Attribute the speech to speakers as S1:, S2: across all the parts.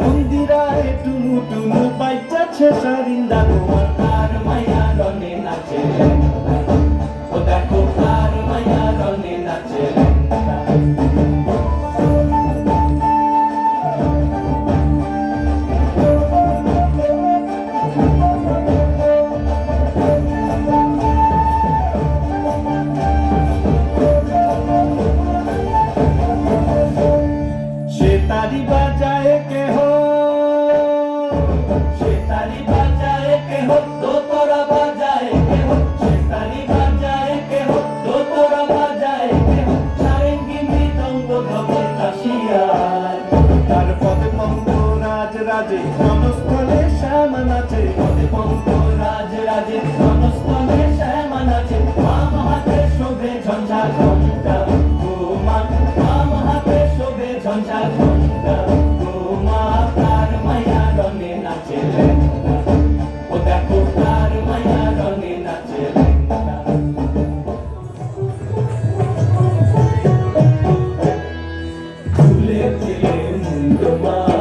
S1: মন্দিরায় টুনু টুনু পাইচাছে সারিন্দা তোমার তার মায়া রঙে নাচে। শ্যামা নাচে পদে পঙ্ক রাজ রাজে জনস্তনে শ্যামা নাচে বাম হাতে শোভে ঝঞ্ঝা ঘণ্টা তোমার বাম হাতে শোভে ঝঞ্ঝা ঘণ্টা তোমার তার মায়া রঙে নাচে ও দেখো তার মায়া রঙে নাচে ফুলে ফুলে মুন্ডমা।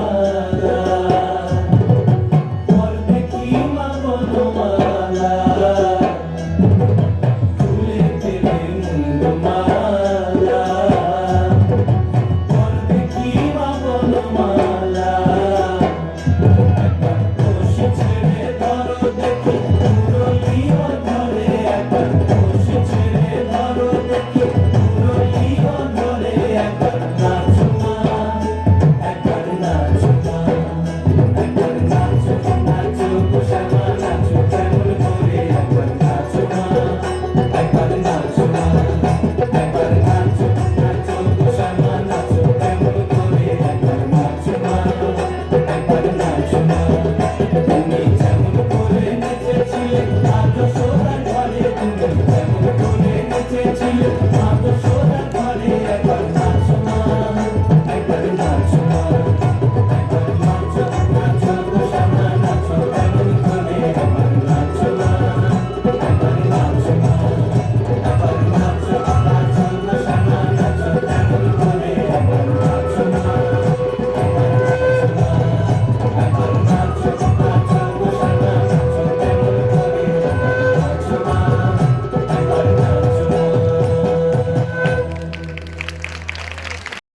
S1: Amen.